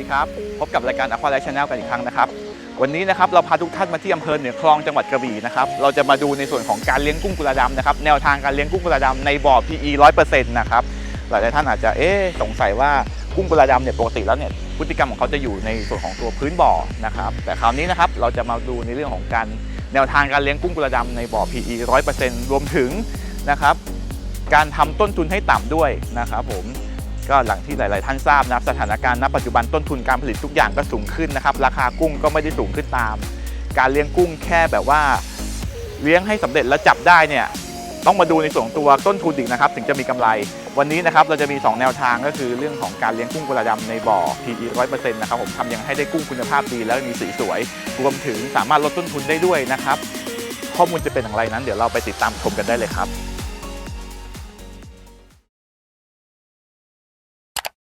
ดีครับ พบกับรายการ Aqua Life Channel กันอีกครั้งนะครับ วันนี้นะครับเราพาทุกท่านมาที่อำเภอเหนือคลองจังหวัดกระบี่นะครับ เราจะมาดูในส่วนของการเลี้ยงกุ้งกุลาดำนะครับ แนวทางการเลี้ยงกุ้งกุลาดำในบ่อ PE 100%นะครับ หลายๆท่านอาจจะเอ๊สงสัยว่ากุ้งกุลาดำเนี่ยปกติแล้วเนี่ยพฤติกรรมของเขาจะอยู่ในส่วนของตัวพื้นบ่อนะครับ แต่คราวนี้นะครับเราจะมาดูในเรื่องของการแนวทางการเลี้ยงกุ้งกุลาดำในบ่อ PE 100%รวมถึงนะครับการทำต้นทุนให้ต่ำด้วยนะครับผม ก็หลังที่หลาย ๆ ท่านทราบนะครับสถานการณ์ณปัจจุบันต้นทุนการผลิตทุกอย่างก็สูงขึ้นนะครับ ราคากุ้งก็ไม่ได้สูงขึ้นตาม การเลี้ยงกุ้งแค่แบบว่าเลี้ยงให้สำเร็จแล้วจับได้เนี่ยต้องมาดูในส่วนตัวต้นทุนอีกนะครับ ถึงจะมีกำไร วันนี้นะครับเราจะมี 2 แนวทางก็คือเรื่องของการเลี้ยงกุ้งกุลาดำในบ่อ PE 100%นะครับผมทำยังให้ได้กุ้งคุณภาพดี แล้วมีสีสวย รวมถึงสามารถลดต้นทุนได้ด้วยนะครับ ข้อมูลจะเป็นอย่างไรนั้น เดี๋ยวเราไปติดตามชมกันได้เลยครับ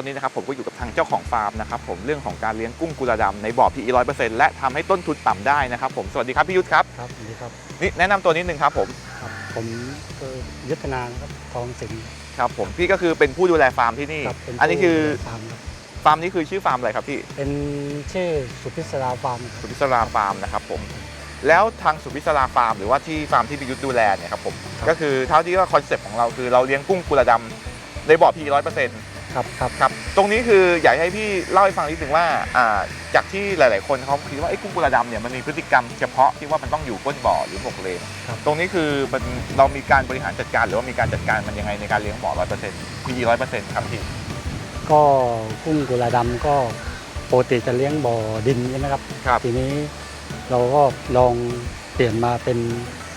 อนนี้นะครับผมก็อยู่กับทางเจ้าของฟาร์มนะครับผมเรื่องของการเลี้ยงกุ้งกุลาดำในบ่อ PE 100%และทำให้ต้นทุนต่ำได้นะครับผมสวัสดีครับพี่ยุทธครับครับสวัสดีครับนี่แนะนำตัวนิดนึงครับผมครับผมคือยุทธนานะครับทองสิงห์ครับผมพี่ก็คือเป็นผู้ดูแลฟาร์มที่นี่ ครับเป็นอันนี้คือผู้ฟาร์มครับฟาร์มนี้คือชื่อฟาร์มอะไรครับพี่เป็นชื่อสุพิศราฟาร์มคสุรับพิศราฟาร์มนะครับผมแล้วทางสุพิศราฟาร์มหรือว่าที่ฟาร์มที่พี่ยุทธดูแลเนี่ยครับผมก็คือเท่าที่ว่าคอนเซ็ปต์ของเราคือเราเลี้ยงกุ้งกุลาดำในบ่อ PE 100% ครับครับครับตรงนี้คืออยากให้พี่เล่าให้ฟังนิดนึงว่าอ่าจากที่หลาย ๆ คนเขาคิดว่าไอ้กุ้งกุลาดำเนี่ยมันมีพฤติกรรมเฉพาะที่ว่ามันต้องอยู่ก้นบ่อหรือบกเลนตรงนี้คือมันเรามีการบริหารจัดการ หรือว่ามีการจัดการมันยังไงในการเลี้ยงบ่อร้อยเปอร์เซ็นต์พีร้อยเปอร์เซ็นต์ครับพี่ก็กุ้งกุลาดำก็ปกติจะเลี้ยงบ่อดินใช่ไหมครับ ครับ ทีนี้เราก็ลองเปลี่ยนมาเป็น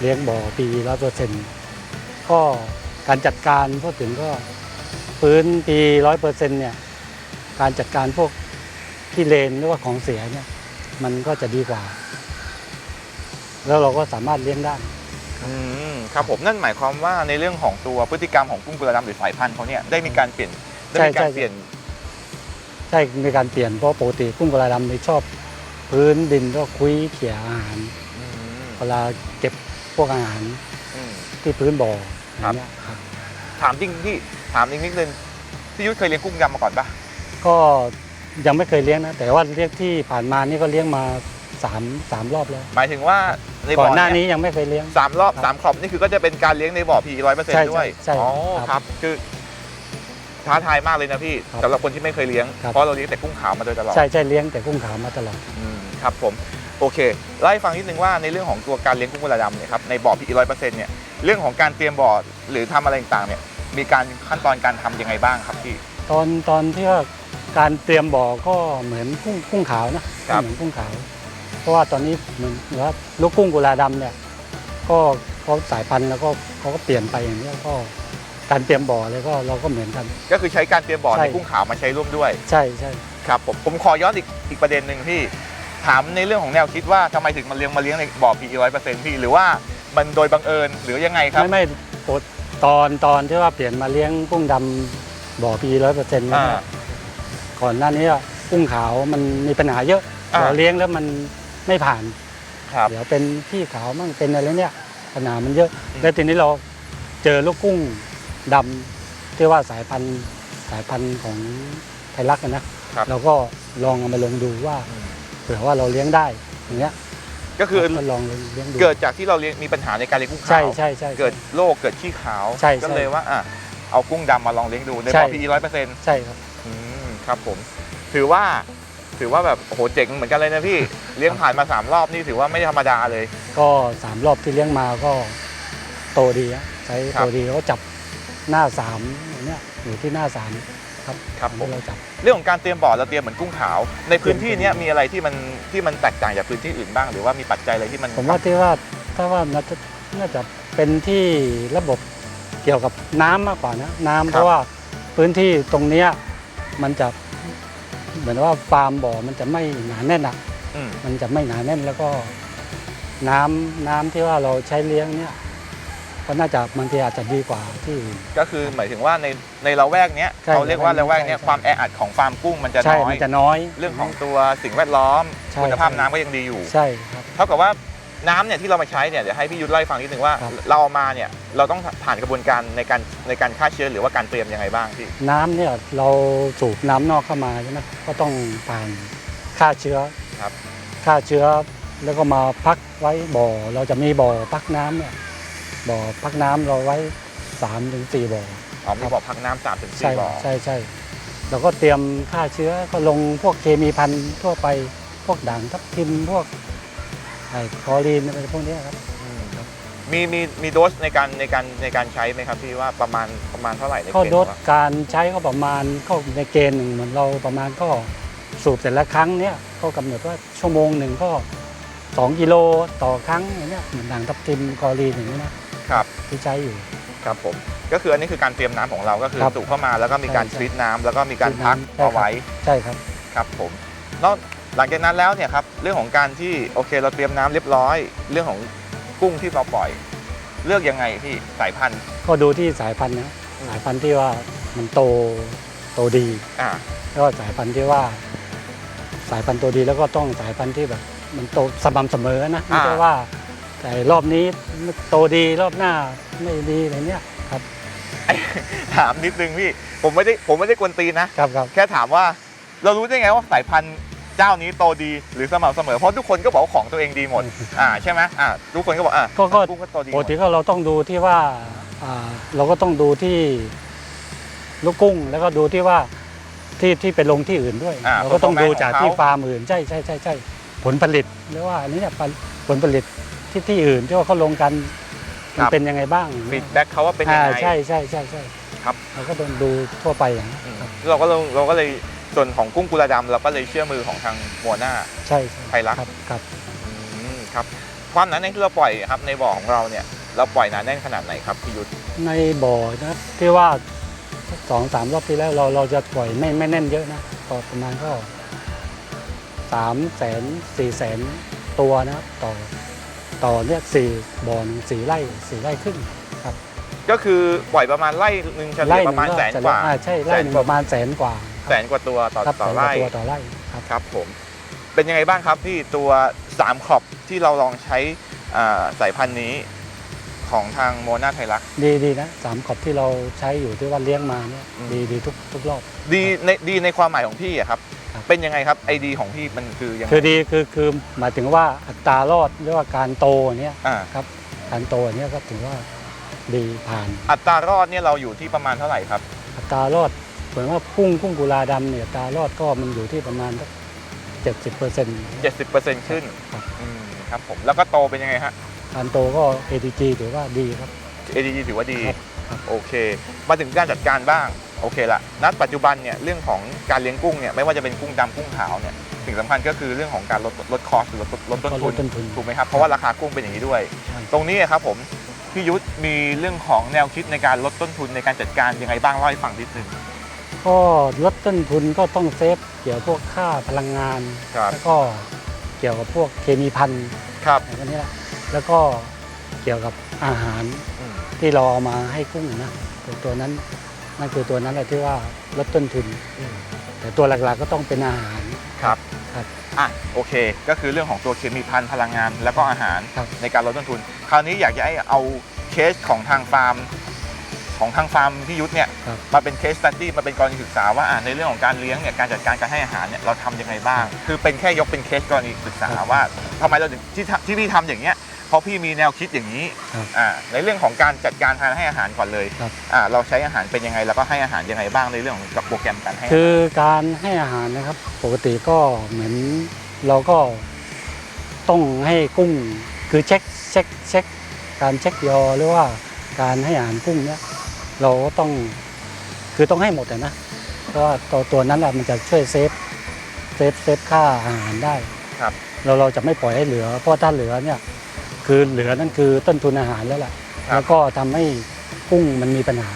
เลี้ยงบ่อปีร้อยเปอร์เซ็นต์ก็การจัดการพูดถึงก็ พื้นปีร้อยเปอร์เซ็นต์เนี่ยการจัดการพวกที่เลนหรือว่าของเสียเนี่ยมันก็จะดีกว่า แล้วเราก็สามารถเลี้ยงได้ อืมครับผมนั่นหมายความว่าในเรื่องของตัวพฤติกรรมของกุ้งกุลาดำหรือสายพันธุ์เขาเนี่ยได้มีการเปลี่ยนได้มีการใช่ใช่ เปลี่ยนใช่มีการเปลี่ยนเพราะปกติกุ้งกุลาดำนี่ชอบ พื้นดินก็คุยเขี่ยอาหารอืมเวลาเก็บพวกอาหารอืม ที่พื้นบ่อครับอย่างเงี้ยครับ ถามจริงพี่ถามจริงนิดนึงพี่ยุทธเคยเลี้ยงกุ้งดำมาก่อนปะก็ยังไม่เคยเลี้ยงนะ แต่ว่าเลี้ยงที่ผ่านมานี่ก็เลี้ยงมาสามสามรอบแล้วหมายถึงว่าในก่บ่ออนหน้าเนี่ยนี้ยังไม่เคยเลี้ยง สามรอบครับสามขอบนี่คือก็จะเป็นการเลี้ยงในบ่อ PE ร้อยเปอร์เซ็นใช่ต์ด้วยใช่อ๋อใช่ครับคือท้าทายมากเลยนะพี่ครับสำหรับคนที่ไม่เคยเลี้ยงครับ เพราะเราเลี้ยงแต่กุ้งขาวมาโดยตลอด ใช่ใช่เลี้ยงแต่กุ้งขาวมาตลอด อืมครับผม โอเคเล่าให้ฟังนิดนึงว่าในเรื่องของตัวการเลี้ยงกุ้งกุลาดำเนี่ยครับในบ่อ PE ร้อยเปอร์เซ็นต์เนี่ยเรื่องของการเตรียมบ่อหรือทำอะไรต่างๆเนี่ยมีการขั้นตอนการทำยังไงบ้างครับพี่ตอนตอนที่ว่าการเตรียมบ่อก็เหมือนกุ้งกุ้งขาวนะครับเหมือนกุ้งขาว เพราะว่าตอนนี้เหมือนว่าลูกกุ้งกุลาดำเนี่ยก็เขาสายพันธุ์แล้วก็เขาก็เปลี่ยนไปอย่างนี้ยก็การเตรียมบ่อเลยก็เราก็เหมือนกัน ก็คือใช้การเตรียมบ่อใช่ในกุ้งขาวมาใช้ร่วมด้วย ใช่ใช่ครับผมผมขอย้อนอีกอีกประเด็นหนึ่งพี่ ถามในเรื่องของแนวคิดว่าทำไมถึงมาเลี้ยงมาเลี้ยงในบ่อ PE ร้อยเปอร์เซ็นต์พี่หรือว่ามันโดยบังเอิญหรือยังไงครับ ไม่ไม่ปกตอนตอนที่ว่าเปลี่ยนมาเลี้ยงกุ้งดำบ่อปีร้อยเปอร์เซ็นต์อ่าก่อนหน้านี้อะกุ้งขาวมันมีปัญหาเยอะอ่า เราเลี้ยงแล้วมันไม่ผ่าน ครับ เดี๋ยวเป็นขี้ขาวมั่งเป็นอะไรเนี่ยปัญหามันเยอะ อืม แล้วทีนี้เราเจอลูกกุ้งดำที่ว่าสายพันธุ์สายพันธุ์ของไทยรักอะนะครับ เราก็ลองเอามาลงดูว่าอืม เผื่อว่าเราเลี้ยงได้อย่างเงี้ยก็คือก็ลองเลี้ยงดูเกิดจากที่เราเลี้ยงมีปัญหาในการเลี้ยงกุ้งใช่ขาวใช่ใช่ เกิดโรคเกิดขี้ขาวใช่ก็ใช่เลยว่าอะเอากุ้งดำมาลองเลี้ยงดูในใช่ บ่อ PE ร้อยเปอร์เซ็นต์ใช่ครับ ครับผม ถือว่า ถือว่าแบบโอ้โหเจ๋งเหมือนกันเลยนะพี่เลี้ยงผ่านมาสามรอบนี่ถือว่าไม่ธรรมดาเลย ก็สามรอบที่เลี้ยงมาก็โตดีอะใช้ครับ โตดีแล้วก็จับหน้าสามอย่างเนี้ยอยู่ที่หน้าสาม ครับครับผมที่เราจับ เรื่องของการเตรียมบ่อเราเตรียมเหมือนกุ้งขาว ในพื้นที่เนี้ยมีอะไรที่มันที่มันแตกต่างจากพื้นที่อื่นบ้างหรือว่ามีปัจจัยอะไรที่มันผมว่าที่ว่าถ้าว่าน่าจะน่าจะเป็นที่ระบบเกี่ยวกับน้ำมากกว่านะน้ำครับเพราะว่าพื้นที่ตรงเนี้ยมันจะเหมือนว่าฟาร์มบ่อมันจะไม่หนาแน่นอะอืมมันจะไม่หนาแน่นแล้วก็ น้ำน้ำที่ว่าเราใช้เลี้ยงเนี่ย ก็น่าจะบางทีอาจจะดีกว่าที่อื่น ก็คือหมายถึงว่าในในละแวกเนี้ยใช่เขาเรียกว่าละแวกเนี้ยใช่ ความแออัดของฟาร์มกุ้งมันจะใช่น้อมัยนจะน้อย เรื่องของตัวสิ่งแวดล้อม ใช่ คุณภาพใช่น้ำก็ยังดีอยู่ ใช่ครับ เท่ากับว่าน้ำเนี่ยที่เรามาใช้เนี่ยเดี๋ยวให้พี่ยุทธเล่าให้ฟังนิดนึงว่า ครับ เราเอามาเนี่ยเราต้องผ่านกระบวนการในการในการฆ่าเชื้อหรือว่าการเตรียมยังไงบ้างพี่น้ำเนี่ยเราสูบน้ำนอกเข้ามาใช่ไหมก็ต้องผ่านฆ่าเชื้อครับฆ่าเชื้อแล้วก็มาพักไว้บ่อ เราจะมีบ่อพักน้ำเนี่ย บ่อพักน้ำเราไว้3ามถึงสี่บ่อ อ๋อมีบ่อพักน้ำสามถึงใช่สี่บ่อใช่ใช่เราก็เตรียมฆ่าเชื้อก็ลงพวกเคมีพันธุ์ทั่วไปพวกด่างทับทิมพวกไอ้คลอรีนอะไรพวกเนี้ยครับ อืมมีมีมีโดสในการในการในการใช้ไหมครับพี่ว่าประมาณประมาณเท่าไหร่ในข้อเกณฑ์โดของสเราการใช้ก็ประมาณเข้าในเกณฑ์หนึ่งเหมือนเราประมาณก็สูบแต่ละครั้งเนี่ยก็กำหนดว่าชั่วโมงหนึ่งก็ 2กิโลต่อครั้งอย่างเงี้ยเหมือนด่างทับทิมกอรีนอย่างนี้นะครับ ที่ใช้อยู่ ครับผม ก็คืออันนี้คือการเตรียมน้ำของเราก็คือครับสูบเข้ามาแล้วก็มีการใช่ ทรีตน้ำแล้วก็มีการทรีตพักน้ำใช่ครับเอาไว้ใช่ครับ ครับผมนอกหลังจากนั้นแล้วเนี่ยครับเรื่องของการที่โอเคเราเตรียมน้ำเรียบร้อย เรื่องของกุ้งที่เราปล่อย เลือกยังไงพี่สายพันธุ์ก็ดูที่สายพันธุ์นะสายพันธุ์ที่ว่ามันโตโตดี อ่า แล้วก็สายพันธุ์ที่ว่า สายพันธุ์โตดีแล้วก็ต้องสายพันธุ์ที่แบบ มันโตสม่ำเสมอนะไม่ใช่ว่าแต่รอบนี้โตดีรอบหน้าไม่ดีอะไรเนี้ยครับถามนิดนึงพี่ผมไม่ได้ผมไม่ได้กวนตีนนะ ครับครับ แค่ถามว่าเรารู้ได้ไงว่าสายพันธุ์เจ้านี้โตดีหรือสม่ำเสมอ เพราะทุกคนก็บอกว่าของตัวเองดีหมด อ่าใช่ไหมอ่าทุกคนก็บอกอ่าก็ก็ กุ้งก็โตดีหปมกดติก็เราต้องดูที่ว่าอ่าเราก็ต้องดูที่ลูกกุ้งแล้วก็ดูที่ว่าที่ที่ไปลงที่อื่นด้วยอ่าเราก็ต้องดูจาก performance ที่ของเขาฟาร์มอื่นใช่ใช่ใช่ใช่ ผลผลิตหรือว่าอันนี้เนี่ยผลผลิตที่ที่อื่นที่ว่าเขาลงกันมันเป็นยังไงบ้างฟีดแบ็กเขาว่าเป็นยังอ่าไงใช่ใช่ใช่ใช่ครับ เราก็ต้องดูทั่วไปอย่างนี้นอืมครับเราก็เลยเราก็เลยส่วนของกุ้งกุลาดำเราก็เลยเชื่อมือของทางมัวหน้า ใช่ใช่ไทยรักครับครับ อืมครับความหนาแน่นที่เราปล่อยครับในบ่อของเราเนี่ยเราปล่อยหนาแน่นขนาดไหนครับพี่ยุทธในบ่อนะครับที่ว่าสองสามรอบที่แล้วเราเราจะปล่อยไม่ไม่แน่นเยอะนะก็ประมาณก็ สามแสนสี่แสนตัวนะครับต่อต่อเนี่ยสี่บ่อหนึ่งสี่ไร่สี่ไร่ครึ่งก็คือปล่อยประมาณไร่หนึ่งเฉลี่ยประมาณหแสนึ่นงกว่าอ่ใช่ไร่หนึ่งแสนกว่าประมาณแสนกว่าแสนกว่าตัวต่อครับต่อแสนกว่าไร่ตัวต่อไร่ครับครับผมเป็นยังไงบ้างครับที่ตัว3ขอบที่เราลองใช้อ่าสายพันธุ์นี้ของทางโมนาไทยรักดีดีนะสามขอบที่เราใช้อยู่ที่ว่าเลี้ยงมาเนี่ยอืมดีดีทุกทุกรอบ ดีในดีในความหมายของพี่อะครับครับ เป็นยังไงครับไอดีของพี่มันคือยังไงคือดีคือคือหมายถึงว่าอัตรารอดหรือว่าการโตเนี่ยอ่าครับการโตเนี่ยก็ถือว่าดีผ่านอัตรารอดเนี่ยเราอยู่ที่ประมาณเท่าไหร่ครับ อัตรารอดเหมือนว่าพุ่งกุ้งกุลาดำเนี่ยอัตรารอดก็มันอยู่ที่ประมาณเจ็ดสิบเปอร์เซ็นต์70%ขึ้นครับอืมครับผมแล้วก็โตเป็นยังไงฮะการโตก็ ATG ถือว่าดีครับ ADG ถือว่าดีครับครับโอเค มาถึงการจัดการบ้าง โอเคละณปัจจุบันเนี่ยเรื่องของการเลี้ยงกุ้งเนี่ยไม่ว่าจะเป็นกุ้งดำกุ้งขาวเนี่ยสิ่งสำคัญก็คือเรื่องของการลดลดคอสหรือลดลดต้นก็ทุลนดต้นทุนถูกไหมครับเพราะว่าราคากุ้งเป็นอย่างนี้ด้วยใช่ตรงนี้ครับผมพี่ยุทธมีเรื่องของแนวคิดในการลดต้นทุนในการจัดการยังไงบ้างเล่าให้ฟังนิดนึงก็ลดต้นทุนก็ต้องเซฟเกี่ยวกับพวกค่าพลังงาน ครับแล้วก็เกี่ยวกับพวกเคมีพันธุ์ครับอะไรพวกนี้แหละแล้วก็เกี่ยวกับอาหารอืมที่เราเอามาให้กุ้งนะตัวตัวนั้น นั่นคือตัวนั้นแหละที่ว่าลดต้นทุน แต่ตัวหลักๆก็ต้องเป็นอาหาร ครับครับอะโอเค ก็คือเรื่องของตัวเคมีพันธุ์พลังงานแล้วก็อาหารครับในการลดต้นทุน คราวนี้อยากจะให้เอาเคสของทางฟาร์ม ของทางฟาร์มพี่ยุทธเนี่ยครับ มาเป็นเคสตัดดี้มาเป็นกรณีศึกษาว่าอะในเรื่องของการเลี้ยงเนี่ยการจัดการการให้อาหารเนี่ยเราทำยังไงบ้าง คือเป็นแค่ยกเป็นเคสกรณีศึกษาว่าทำไมเราถึงที่ทำที่พี่ทำอย่างเงี้ยเพ ราะพี่มีแนวคิดอย่างนี้ครับอ่าในเรื่องของการจัดการการให้อาหารก่อนเลยครับ อ่าเราใช้อาหารเป็นยังไงแล้วก็ให้อาหารยังไงบ้างในเรื่องของโปรแกรมการให้อาหาร คือการให้อาหารนะครับ ปกติก็เหมือนเราก็ต้องให้กุ้งคือเช็คเช็คเช็คการเช็คยอหรือว่าการให้อาหารกุ้งเนี่ยเราก็ต้องคือต้องให้หมดอะนะเพราะว่าตัวตัวนั้นแหละมันจะช่วยเซฟเซฟเซฟค่าอาหารได้ครับ เราเราจะไม่ปล่อยให้เหลือ เพราะถ้าเหลือเนี่ย คือเหลือนั่นคือต้นทุนอาหารแล้วแหละครับ แล้วก็ทำให้กุ้งมันมีปัญหา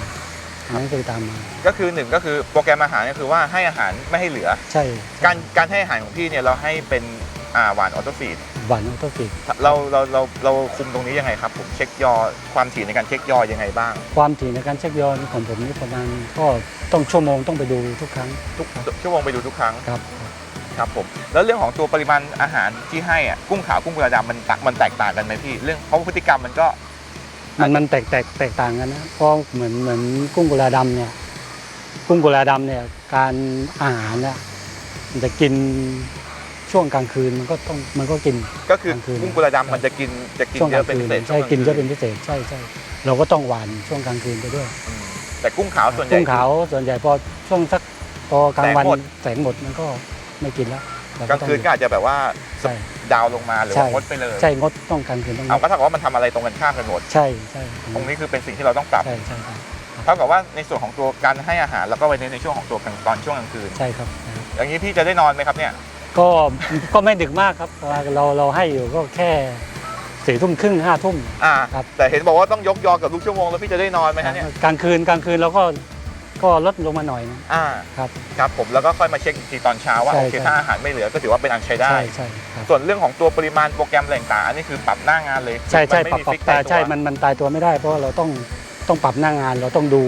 อันนั้นคือตามมาก็คือหนึ่งก็คือโปรแกรมอาหารก็คือว่าให้อาหารไม่ให้เหลือ ใช่การการให้อาหารของพี่เนี่ยเราให้เป็นอ่าหวานออโตฟีดหวานออโตฟิกเราเราเราเราคุมตรงนี้ยังไงครับผมเช็คยอความถี่ในการเช็คยอยังไงบ้าง ความถี่ในการเช็คยอดของผมนี่ประมาณก็ต้องชั่วโมงต้องไปดูทุกครั้งทุกชั่วโมงไปดูทุกครั้ง ครับ ครับผมแล้วเรื่องของตัวปริมาณอาหารที่ให้อะกุ้งขาวกุ้งกระดำมันตักมันแตกต่างกันไหมพี่เรื่องเพราะว่าพฤติกรรมมันก็ มันมันแตกแตกแตกต่างกันนะเพราะเหมือนเหมือนกุ้งกุลาดำเนี่ย กุ้งกุลาดำเนี่ย การอาหารเนี่ยมันจะกินช่วงกลางคืนมันก็ต้องมันก็กิน ก็คือกลางคืนกุ้งกระดำมันจะกินจะกินช่วงเยกลาอะงเป็นคืพินเศษใช่วงกินเยอะลาเป็งนพิเศษใช่ใช่เราก็ต้องหวานช่วงกลางคืนไปด้วย อืมแต่กุ้งขาวส่วนใหญ่ กุ้งขาวส่วนใหญ่พอช่วงสักพอกลางวันแสงหมด แสงหมดมันก็ ไม่กินแล้วเรกลางคืนก็อาจจะแบบว่าใช่ ดาวลงมาหรือใช่ ว่างดไปเลย ใช่งดต้องกลางคืนต้องงเอาดก็เท่ากับว่ามันทำอะไรตรงกันข้ามกันหมด ใช่ใช่ตรงนี้คือเป็นสิ่งที่เราต้องปรับ ใช่ใช่ใช่เท่ากับว่าในส่วนของตัวการให้อาหารแล้วก็ไว้ในในช่วงของตัวกลางตอนช่วงกลางคืนใช่ครับใช่ครับ อย่างนี้พี่จะได้นอนไหมครับเนี่ย ก็ก็ไม่ดึกมากครับเราเราให้อยู่ก็แค่สี่ทุ่มครึ่งห้าทุ่ม อ่า ครับ แต่เห็นบอกว่าต้องยกยอกับลูกชั่วโมงแล้วพี่จะได้นอนไหมฮะเนี่ย กลางคืนกลางคืนเราก็ ก็ลดลงมาหน่อยนะอ่าครับ ครับผมแล้วก็ค่อยมาเช็คอีกทีตอนเช้าว่าใช่โอเคใช่ ถ้าอาหารไม่เหลือก็ถือว่าเป็นอันใช้ได้ ใช่ใช่ครับส่วนเรื่องของตัวปริมาณโปรแกรมแหล่งต่างอันนี้คือปรับหน้างานเลยใช่ใช่มันปรับไม่มีปรับฟิกแต่ตายตัวใช่มันมันตายตัวไม่ได้ เพราะว่าเราต้องต้องปรับหน้างานเราต้องดู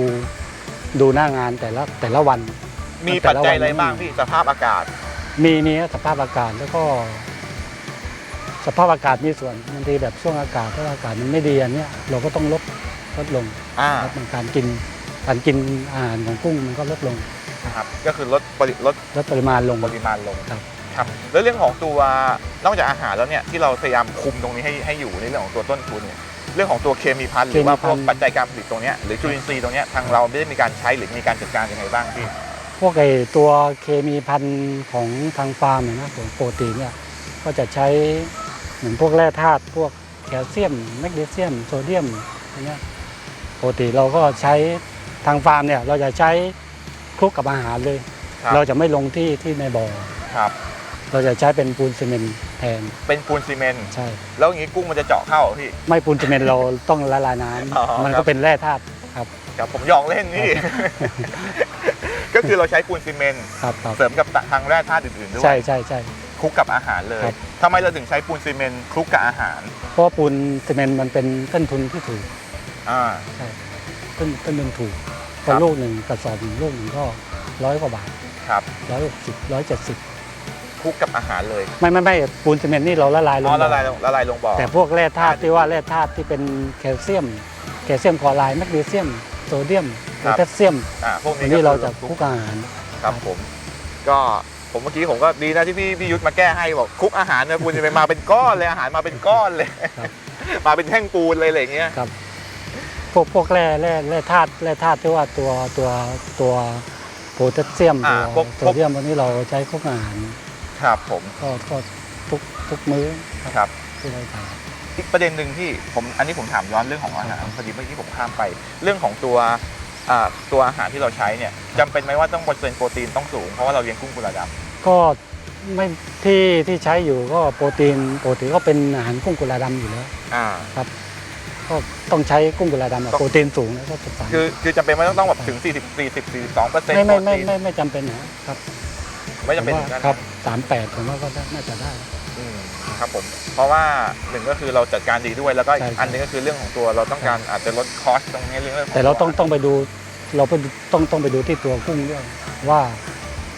ดูหน้างานแต่ละแต่ละวัน มีแต่ปัจละจัยวันอะไรบ้างไม่มีพี่สภาพอากาศ มีมีสภาพอากาศแล้วก็ สภาพอากาศมีส่วนบางทีแบบช่วงอากาศถ้าอากาศมันไม่ดีอันเนี้ยเราก็ต้องลดลดลงอ่าลดการกิน การกินอาหารของกุ้งมันก็ลดลงนะครับก็คือลดปริลดลดปริมาณลง ปริมาณลงครับ ครับแล้วเรื่องของตัวนอกจากอาหารแล้วเนี่ยที่เราพยายามคุมตรงนี้ให้ให้อยู่ในเรื่องของตัวต้นทุนเนี่ยเรื่องของตัวเคมีพันธุ์หรือว่าพวกปัจจัยการผลิตตรงเนี้ยหรือจุลินทรีย์ตรงเนี้ยทางเราไม่ได้มีการใช้หรือมีการจัดการยังไงบ้างพี่พวกไอตัวเคมีพันธุ์ของทางฟาร์มเนี่ยนะของโปรตีนเนี่ยก็จะใช้เหมือนพวกแร่ธาตุพวกแคลเซียมแมกนีเซียมโซเดียมอย่างเงี้ยปกติเราก็ใช้ ทางฟาร์มเนี่ยเราจะใช้คลุกกับอาหารเลย ครับเราจะไม่ลงที่ที่ในบ่อครับเราจะใช้เป็นปูนซีเมนต์แทนเป็นปูนซีเมนต์ใช่ แล้วอย่างนี้กุ้งมันจะเจาะเข้าเหรอพี่ ไม่ปูนซีเมนต์เราต้องละลายน้อ๋อำมันครัก็บ เป็นแร่ธาตุครับ ครับผมหยอกเล่นนี่ ก็คือเราใช้ปูนซีเมนต์ครับครับเสริมกับทางแร่ธาตุอื่นๆด้วยใช่ใช่ใช่ คลุกกับอาหารเลยครับ ทำไมเราถึงใช้ปูนซีเมนต์คลุกกับอาหารเพราะว่าปูนซีเมนต์มันเป็นต้นทุนที่ถูกอ่า ต้นต้นทุนถูกครัก็บลูกหนึ่งกระสอบหนึ่งลูกหนึ่งก็ร้อยกว่าบาทครับร้อยหกสิบร้อยเจ็ดสิบคลุกกับอาหารเลย ไม่ไม่ไม่ปูนซีเมนต์นี่เราละลายลอ๋งอละบ่ลายลงละลายลงบ่อแต่พวกแร่ธาตุที่ว่าแร่ธาตุที่เป็นแคลเซียม แคลเซียมคลอไรด์แมกนีเซียมโซเดียมโพแทสเซียมอ่าพวกอันี้นก็นี้เราจะคคลุลุกกอาหารครับผม ก็ผมเมื่อกี้ผมก็ดีนะที่พี่พี่ยุทธมาแก้ให้บอกคลุกอาหารเนี่ยปูนซีเมนต์มาเป็นก้อนเลยอาหารมาเป็นก้อนเลยครับมาเป็นแท่งปูนเลยอะไรอย่างเงี้ยครับ พวกพวกแร่แร่แร่ธาตุแร่ธาตุที่ว่าตัวตัวตัวโพแทสเซียมอ่าตัวพวก โซเดียมวันนี้เราใช้คลุกอาหารครับผมก็ก็ทุกทุกมื้อครับ ที่เราทาน อีกประเด็นหนึ่งที่ผมอันนี้ผมถามย้อนเรื่องของอาหารพอดีเมื่อกี้ผมข้ามไป เรื่องของตัวอ่าตัวอาหารที่เราใช้เนี่ยจำเป็นไหมว่าต้องเปอร์เซ็นต์โปรตีนต้องสูงเพราะว่าเราเลี้ยงกุ้งกุลาดำก็ไม่ที่ที่ใช้อยู่ก็โปรตีนปกติก็เป็นอาหารกุ้งกุลาดำอยู่แล้วอ่า ก็ต้องใช้กุ้งกุลาดำอะต้องโปรตีนสูงแล้วก็จะสารคือคือจำเป็นไหมต้องต้องแบบถึง 40 40 42เปอร์เซ็นต์ไม่โปรไม่ไม่ตีนไม่ไม่จำเป็นนะครับไม่จำเป็นผมถึงว่านั้นครับสามแปดผมว่าก็น่าจะได้อืมครับผมเพราะว่าหนึ่งก็คือเราจัดการดีด้วยแล้วก็อีใช่กใช่อันหนึงก็คือเรื่องของตัวเราต้องการอาจจะลดคอสตรงนี้เรื่องของแต่เราต้องต้องไปดูเราไปดูต้องต้องไปดูที่ตัวกุ้งด้วยว่า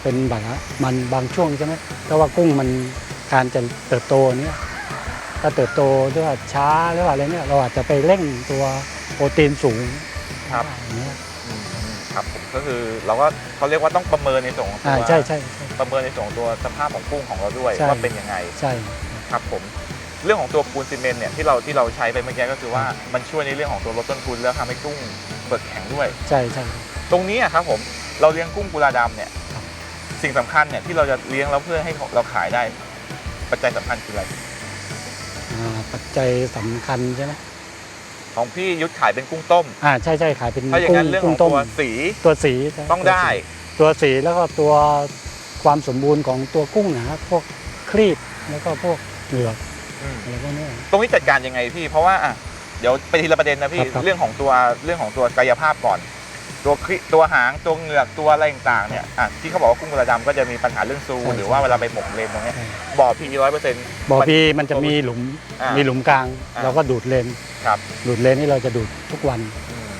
เป็นแบบมันบางช่วงใช่ไหมถ้าว่ากุ้งมันการจะเติบโตเนี้ย ถ้าเติบโตด้วยว่าช้าหรือว่าอะไรเนี่ยเราอาจจะไปเร่งตัวโปรตีนสูงครับ อย่างเงี้ยอืมครับผมก็คือเราก็เขาเรียกว่าต้องประเมินในส่วนของตัอ่าวใช่ใช่ใช่ ประเมินในส่วนของตัวสภาพของกุ้งของเราด้วยใช่ ว่าเป็นยังไงใช่ ครับผมเรื่องของตัวปูนซีเมนต์เนี่ยที่เราที่เราใช้ไปเมื่อกี้ก็คือว่ามันช่วยในเรื่องของตัวลดต้นทุนแล้วทำให้กุ้งเปิดแข็งด้วย ใช่ใช่ ตรงนี้อะครับผมเราเลี้ยงกุ้งกุลาดำเนี่ยครับสิ่งสำคัญเนี่ยที่เราจะเลี้ยงแล้วเพื่อให้เราขายได้ ปัจจัยสำคัญคืออะไรอ่า ปัจจัยสำคัญใช่ไหมของพี่ยุทธขายเป็นกุ้งต้ม อ่าใช่ใช่ขายเป็นถ้าอย่างกุ้งนั้นเรื่องขกุ้องงต้มตัวสีตัวสีต้องได้ตัวสีแล้วก็ตัวความสมบูรณ์ของตัวกุ้งนะครับพวกครีบแล้วก็พวกเหงือกอืมอะไรพวกเนี้ยตรงนี้จัดการยังไงพี่ เพราะว่าอะเดี๋ยวไปทีละประเด็นนะพี่ ครับครับ เรื่องของตัวเรื่องของตัวกายภาพก่อน ตัวคลิตัวหางตัวเหงือกตัวอะไรต่างๆเนี่ยอะที่เขาบอกว่ากุ้งกุลาดำก็จะมีปัญหาเรื่องซูใช่หรือว่าเวลาไปหมกเลนตรงเนี้ยใช่ บ่อพีร้อยเปอร์เซ็นต์ บ่อพีมันจะมีหลุมอ่ามีมีหลุมกลาง อ่า เราก็ดูดเลน ครับดูดเลนนี่เราจะดูดทุกวัน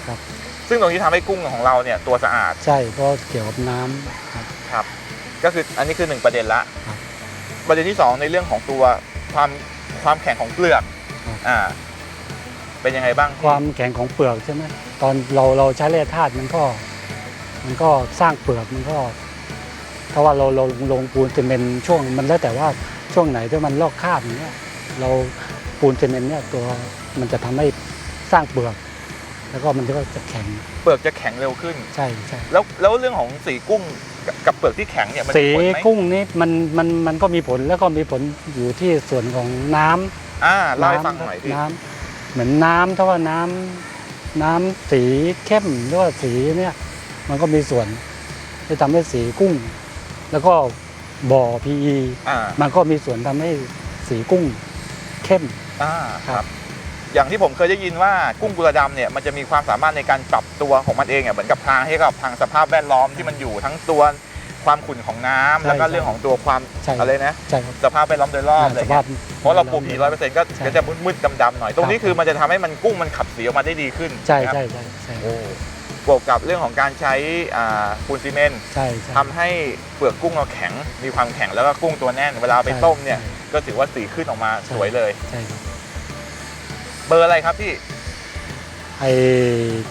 ครับ ซึ่งตรงนี้ทำให้กุ้งของเราเนี่ยตัวสะอาด ใช่เพราะเกี่ยวกับน้ำครับ ครับก็คืออันนี้คือหนึ่งประเด็นละ ครับประเด็นที่สองในเรื่องของตัวความความแข็งของเปลือกครับ อ่า เป็นยังไงบ้างความแข็งของเปลือกใช่ไหมตอนเราเราใช้แร่ธาตุมันก็ มันก็สร้างเปลือกมันก็ถ้าว่าเราเราลงปูนซีเมนต์ช่วงมันแล้วแต่ว่าช่วงไหนที่มันลอกคราบอย่างเงี้ยเราปูนซีเมนต์เนี่ยตัวมันจะทำให้สร้างเปลือก แล้วก็มันก็จะแข็งเปลือกจะแข็งเร็วขึ้น ใช่ใช่ แล้วแล้วเรื่องของสีกุ้งกับกับเปลือกที่แข็งเนี่ยมันสีมีผลไหมกุ้งนี่มันมันมันก็มีผลแล้วก็มีผลอยู่ที่ส่วนของน้ำอ่าเล่าให้ฟังหน่อยพี่น้ำ เหมือนน้ำถ้าว่าน้ำน้ำสีเข้มหรือว่าสีเนี่ยมันก็มีส่วนที่ทำให้สีกุ้ง แล้วก็บ่อ PE อ่ามันก็มีส่วนทำให้สีกุ้งเข้ม อ่าคครัรับบอย่างที่ผมเคยได้ยินว่ากุ้งกุลาดำเนี่ยมันจะมีความสามารถในการปรับตัวของมันเองอะเหมือนกับทางให้กับทางสภาพแวดล้อมที่มันอยู่ทั้งตัว ความขุ่นของน้ำแล้วก็เรื่องของตัวความใช่ อะไรนะใช่ครับสภาพแวดล้อมโดยรอบอะไรสเงี้ภายพเพราะเราปลูกผีร้อยเปอร์เซ็นต์ก็ใช่ก็จะมืดๆดำๆหน่อยตรงนี้ครับ คือมันจะทำให้มันกุ้งมันขับสีออกมาได้ดีขึ้นใช่นะครับ ใช่ใช่ใช่โอ้บวกกับเรื่องของการใช้อ่าปูนซีเมนต์ใช่ใช่ ทำให้เปลือกกุ้งเราแข็ง มีความแข็งแล้วก็กุ้งตัวแน่น เวลาเอาไปต้มเนี่ย ก็ถือว่าสีขึ้นออกมาสวยเลย ใช่ครับเบอร์อะไรครับพี่ ไอ้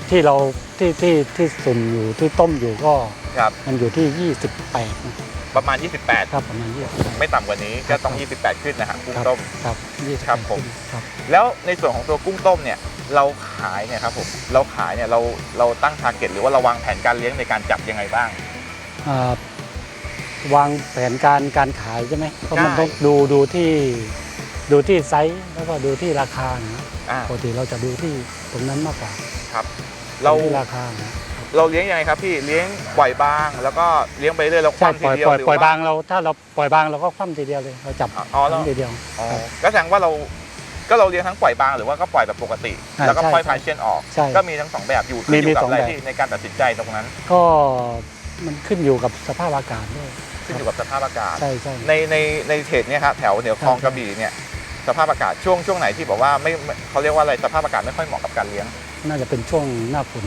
ที่เราที่ที่ที่สุ่มอยู่ที่ต้มอยู่ก็ ครับ มันอยู่ที่ 28นะประมาณ 28 ครับประมาณ28 ไม่ต่ำกว่านี้ก็ต้อง 28 ขึ้นนะฮะกุ้งต้ม ครับยี่สิครับผม ครับแล้วในส่วนของตัวกุ้งต้มเนี่ยเราขายเนี่ยครับผมเราขายเนี่ยเราเราตั้งทาร์เก็ตหรือว่าเราวางแผนการเลี้ยงในการจับยังไงบ้าง อ่าวางแผนการการขายใช่ไหมก็มันใช่ ต้องดูดูที่ดูที่ไซส์แล้วก็ดูที่ราคานะอ่าปกติเราจะดูที่ตรงนั้นมากกว่าครับ เราดูที่ราคานะ เราเลี้ยงยังไงครับพี่เลี้ยงปล่อยบาง แล้วก็เลี้ยงไปเรื่อยแล้วคใช่ว่ำปทีล่อยเดียวปล่อยหรือปล่อยว่า บางเราถ้าเราปล่อยบางเราก็คว่ำทีเดียวเลยเราจับอ๋อแล้ว คว่ำทีเดียว อ๋อครับก็แสดงว่าเราก็เราเลี้ยงทั้งปล่อยบางหรือว่าก็ปล่อยแบบปกติอ่าแล้วก็ใช่ปล่อยใช่ พาเชียนออก ใช่ ก็มีทั้งสองแบบอยู่ขึ้นมีอยู่กับมีสองอะไรแบบ ที่ในการตัดสินใจตรงนั้น ก็มันขึ้นอยู่กับสภาพอากาศด้วยขึ้นอยู่กับสภาพอากาศ ใช่ใช่ ในในในเขตเนี่ยครับแถวเหนือคลองใช่กระบี่เนี่ยสภาพอากาศช่วงช่วงไหนที่บอกว่าไม่ไม่เขาเรียกว่าอะไรสภาพอากาศไม่ค่อยเหมาะกับการเลี้ยง น่าจะเป็นช่วงหน้าฝน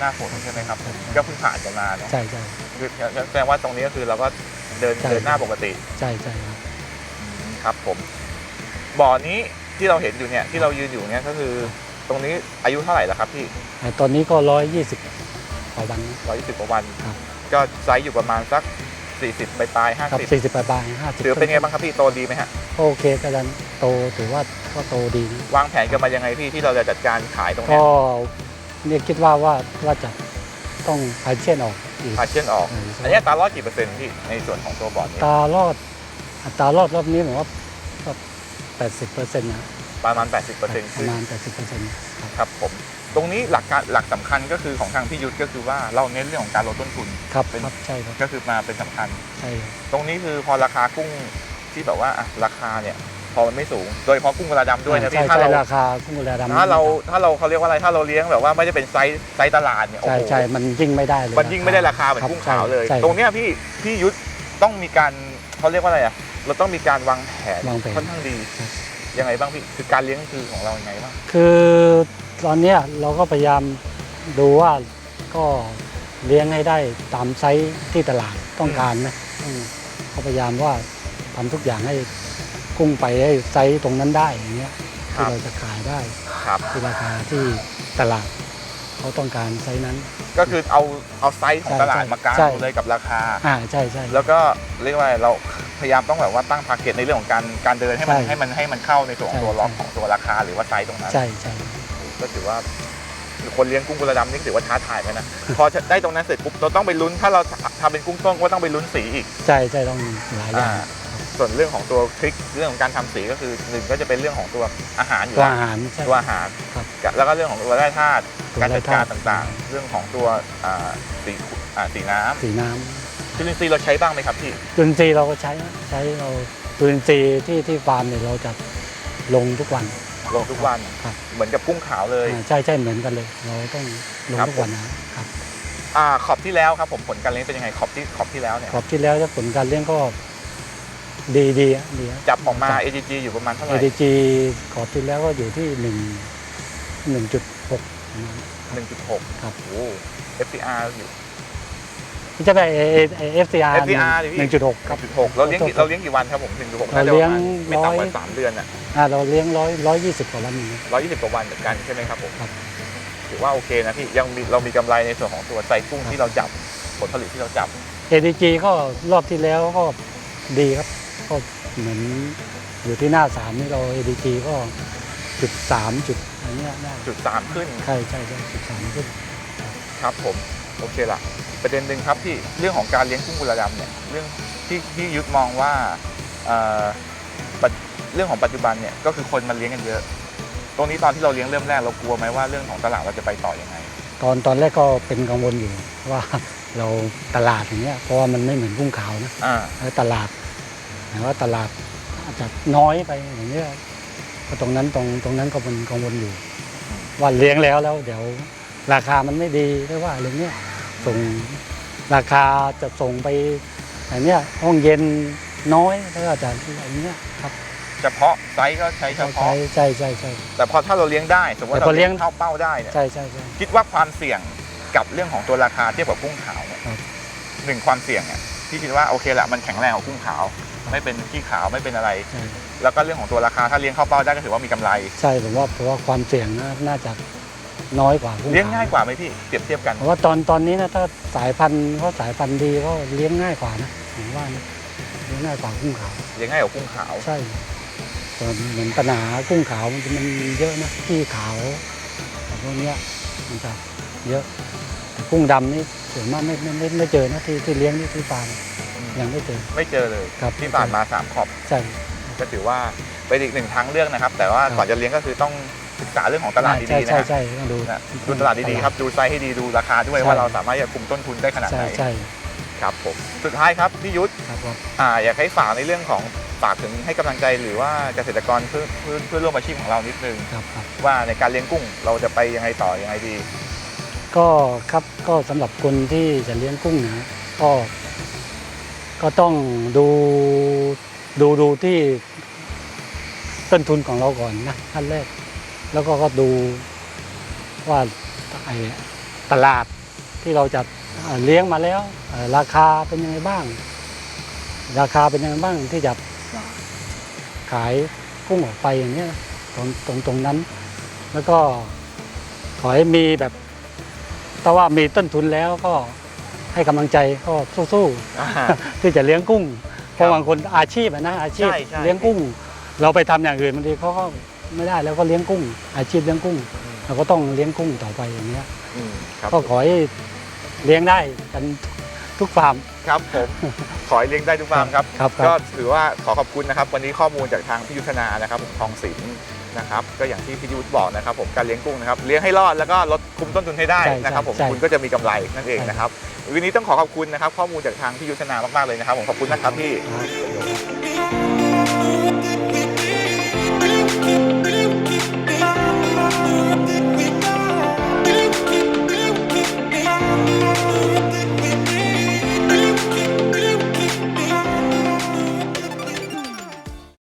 หน้าฝนใช่ไหมครับใช่ก็เพิ่งผ่านกันมาเนาะใช่ใช่ คือแสดงว่าตรงนี้ก็คือเราก็เดินใช่ เดินหน้าปกติใช่ใช่ครับครับผมบ่อนี้ที่เราเห็นอยู่เนี่ยที่เรายืนอยู่เนี่ยก็คือตรงนี้อายุเท่าไหร่แล้วครับพี่แต่ตอนนี้ก็ร้อยยี่สิบต่อวันนะ ร้อยยี่สิบกว่าวัน ครับ ก็ไซส์อยู่ประมาณสัก สี่สิบปลายๆห้าครับสิบสี่สิบปลายห้าสิบถือเป็นไงบ้างครับพี่โตดีไหมฮะ โอเคก็ดันโตถือว่าก็โตดีนะวางแผนกันมายังไงพี่ที่เราจะจัดการขายตรงเนี้ก็เนี่ยคิดว่าว่าว่าจะต้องพายเช่นออกอีกพาเชียนออกเอออันนี้อัตราลอดกี่เปอร์เซ็นต์พี่ในส่วนของตัวบอร์ดนี้ตารอดอัตรารอดรอบนี้ผมว่าแปดสิบเปอร์เซ็นต์นะประมาณ 80%เปอร์เซ็นต์ปขึ้ระนมาณแปดสิบเปอร์เซ็นต์ครับผม ตรงนี้หลักการหลักสำคัญก็คือของทางพี่ยุทธก็คือว่าเราเน้นเรื่องของการลดต้นทุนครับเป็นครับใช่ครับก็คือมาเป็นสำคัญใช่ครับตรงนี้คือพอราคากุ้งที่แบบว่าอะราคาเนี่ยพอมันไม่สูง โดยเฉพาะกุ้งกระดำด้วยนะใช่พี่ถ้าใช่เราราคากุ้งกุลาดำถ้าเราถ้าเราเขาเรียกว่าอะไรถ้าเราเลี้ยงแบบว่าไม่ได้เป็นไซส์ไซส์ตลาดเนี่ยโอ้ใช่โหใช่มันยิ่งไม่ได้เลยมันยิ่งไม่ได้ราคาเหมือนรับกุ้งขาวเลยใช่ตรงเนี้ยพี่พี่ยุทธต้องมีการเขาเรียกว่าอะไรอะเราต้องมีการวางแผนวางแผนค่อนข้างดีครับ ยังไงบ้างพี่คือการเลี้ยงคือของเรายังไงบ้างคือตอนเนี้ยเราก็พยายามดูว่าก็เลี้ยงให้ได้ตามไซส์ที่ตลาดต้องการนะต้องก็พยายามว่าทำทุกอย่างให้กุ้งไปให้ไซส์ตรงนั้นได้อย่างเงี้ยครัที่บเราจะขายได้ครับ ที่ราคาที่ตลาดเขาต้องการไซส์นั้น ก็คือเอาเอาไซส์ของใช่ตลาดใช่มากางใช่ดูเลยกับราคาอ่าใช่ใช่แล้วก็เรียกว่าอะไรเราพยายามต้องแบบว่าตั้งทาร์เก็ตในเรื่องของการการเดินให้มันใช่ให้มันให้มันเข้าในส่วนของตัวใช่ล็อกของตัวราคาหรือว่าไซส์ตรงนั้นใช่ใช่ก็ถือว่าคนเลี้ยงกุ้งกุลาดำนี่ถือว่าท้าทายไหมนะพอได้ตรงนั้นเสร็จปุ๊บเราต้องไปลุ้นถ้าเราทำเป็นกุ้งต้มก็ต้องไปลุ้นสีอีกใช่ใช่ต้องหลายอย่างอ่า ส่วนเรื่องของตัวทริคเรื่องของการทำสีก็คือหนึ่งก็จะเป็นเรื่องของตัวอาหารอยู่ตัวแล้วอาหารใช่ตัวอาหารครับแล้วก็เรื่องของตัวแร่ธาตุตัวการแร่จัดการธาตุต่างๆ เรื่องของตัวอ่าสีอ่าสีน้สีน้ำจุลินทรีย์เราใช้บ้างไหมครับพี่ำจุลินทรีย์เราก็ใช้นะใช้เราจุลินทรีย์ที่ที่ฟาร์มเนี่ยเราจะลงทุกวันลงทุกวันครับเหมือนกับกุ้งขาวเลยอ่าใช่ใช่เหมือนกันเลย เราต้องลงครับทุกวันนะครับอ่าขอบที่แล้วครับผมผลการเลี้ยงเป็นยังไงขอบที่ขอบที่แล้วเนี่ยขอบที่แล้วผลการเลี้ยงก็ ดีดีอะดีอะ จับออกมา AGG อยู่ประมาณเท่าไหร่ ADG ขอบที่แล้วก็อยู่ที่หนึ่งหนึ่งจุดหกหนึ่งจุดหกครับ โอ้ FCR อยู่ไม่ใช่ไป FCR FCR ดิพี่ หนึ่งจุดหกครับจุดหกเราเลี้ยงกี่เราเลี้ยงกี่วันครับผมหนึ่งจุดหกเราน่าจะประมาณเลี้ยงไม่ต่ำกว่าร้อยสามเดือนอะอ่าเราเลี้ยงร้อยร้อยยี่สิบกว่าวันนี้ร้อยยี่สิบกว่าวันเหมือนกันใช่ไหมครับผมครับถือว่าโอเคนะพี่ยังมีเรามีกำไรในส่วนของตัวไซกุ้งที่เราจับผลผลิตที่เราจับ ADG ก็รอบที่แล้วก็ดีครับ ก็เหมือนอยู่ที่หน้าสามนี่เรา ADG ก็จุดสามจุดอันเนี้ยได้จุดสามขึ้นใช่ใช่ใช่จุดสามขึ้น ครับผมโอเคละประเด็นหนึ่งครับที่เรื่องของการเลี้ยงกุ้งกุลาดำเนี่ยเรื่องที่ที่ยุทธมองว่าเอ่อปัจเรื่องของปัจจุบันเนี่ยก็คือคนมาเลี้ยงกันเยอะ ตรงนี้ตอนที่เราเลี้ยงเริ่มแรกเรากลัวไหมว่าเรื่องของตลาดเราจะไปต่อยังไง ตอนตอนแรกก็เป็นกังวลอยู่ว่าเราตลาดอย่างเงี้ยเพราะว่ามันไม่เหมือนกุ้งขาวนะอ่า แล้วตลาดหมาย ว่าตลาดอาจจะน้อยไปอย่างเงี้ยก็ตรงนั้นตรงตรงนั้นก็เป็นกังวลอยู่ ว่าเลี้ยงแล้วแล้ว เดี๋ยวราคามันไม่ดีหรือว่าอะไรเงี้ยส่งราคาจะส่งไปอย่างเนี้ยห้องเย็นน้อยแล้วก็จะอะไรเงี้ยครับเฉพาะไซส์ก็ใช้เฉใช่พาะใช่ใช่ใช่ แต่พอถ้าเราเลี้ยงได้สมมติว่าแต่พเราอเลี้เลี้ยยง งเข้าเป้าได้เนี่ยใช่ใช่ใช่ คิดว่าความเสี่ยงกับเรื่องของตัวราคาเทียบกับกุ้งขาวเนี่ยครับ หนึ่งความเสี่ยงเนี่ยที่คิดว่าโอเคแหละมันแข็งแรงกว่ากุ้งขาว ไม่เป็นขี้ขาวไม่เป็นอะไร ใช่แล้วก็เรื่องของตัวราคาถ้าเลี้ยงเข้าเป้าได้ก็ถือว่ามีกำไร ใช่ผมว่าเพราะว่าความเสี่ยงน่าน่าจะน้อยกว่ากุ้งเลี้ยงขวง่ายกว่าไหมพี่เปรียบเทียบกันเพราะว่าตอนตอนนี้นะถ้าสายพันธุ์เขาสายพันธุ์ดีก็เลี้ยงง่ายกว่านะผมว่านะเลี้ยงง่ายกว่ากุ้งขาวเลี้ยงง่ายกว่ากุ้งขาว ใช่แต่เหมือนปัญหากุ้งขาวมันมันเยอะนะที่ขาวแต่พวกเนี้ยมันจะเยอะแต่กุ้งดำนี่ส่วนมากไม่ไม่ไม่ไม่เจอนะที่ที่เลี้ยงที่ที่ฟาร์ม ยังไม่เจอ ไม่เจอเลยครับที่ผ่านมาสามขอบใช่ ก็ถือว่าเป็นอีกหนึ่งทางเลือกนะครับ แต่ว่าครับก่อนจะเลี้ยงก็คือต้องศึกษาเรื่องของตลาดใช่ดีๆนะใช่ฮะใช่ต้องดูนะดูตลาดดีๆครับดูไซส์ให้ดีดูราคาด้วยใช่ว่าเราสามารถจะคุมต้นทุนได้ขนาดใช่ไหนใช่ครับผมสุดท้ายครับพี่ยุทธครับผมอ่าอยากให้ฝากในเรื่องของฝากถึงให้กำลังใจหรือว่าเกษตรกรเพื่อเพื่อเพื่อร่วมอาชีพของเรานิดนึงครับครับว่าในการเลี้ยงกุ้งเราจะไปยังไงต่อยังไงดี ก็ครับก็สำหรับคนที่จะเลี้ยงกุ้งนะก็ ก็ต้องดูดูดูที่ต้นทุนของเราก่อนนะขั้นแรก แล้วก็ก็ดูว่าไอ้ตลาดที่เราจะเลี้ยงมาแล้ว ราคาเป็นยังไงบ้าง ราคาเป็นยังไงบ้างที่จะขายกุ้งออกไปอย่างเงี้ยตรงตรงตรงนั้น แล้วก็ขอให้มีแบบถ้าว่ามีต้นทุนแล้วก็ ให้กำลังใจก็สู้ๆที่จะเลี้ยงกุ้งเพราะบางคนอาชีพอะนะอาชีพใช่ใช่ เลี้ยงกุ้ง เราไปทำอย่างอื่นบางทีเขาก็ไม่ได้แล้วก็เลี้ยงกุ้ง อาชีพเลี้ยงกุ้งเราก็ต้องเลี้ยงกุ้งต่อไปอย่างเงี้ย อืมครับก็ขอให้เลี้ยงได้กันทุก ทุกฟาร์ม ครับผมขอให้เลี้ยงได้ทุกฟาร์มครับ ก็ถือว่าขอขอบคุณนะครับ วันนี้ข้อมูลจากทางพิยุทธนานะครับผมทองศิลนะครับ ก็อย่างที่พิยุทธบอกนะครับ ผมการเลี้ยงกุ้งนะครับเลี้ยงให้รอดแล้วก็ลดคุมต้นทุนให้ได้นะครับ ผมคุณก็จะมีกำไรนั่นเองนะครับวันนี้ต้องขอขอบคุณนะครับ ข้อมูลจากทางพิยุทธนามากๆเลยนะครับผมขอบคุณนะครับพี่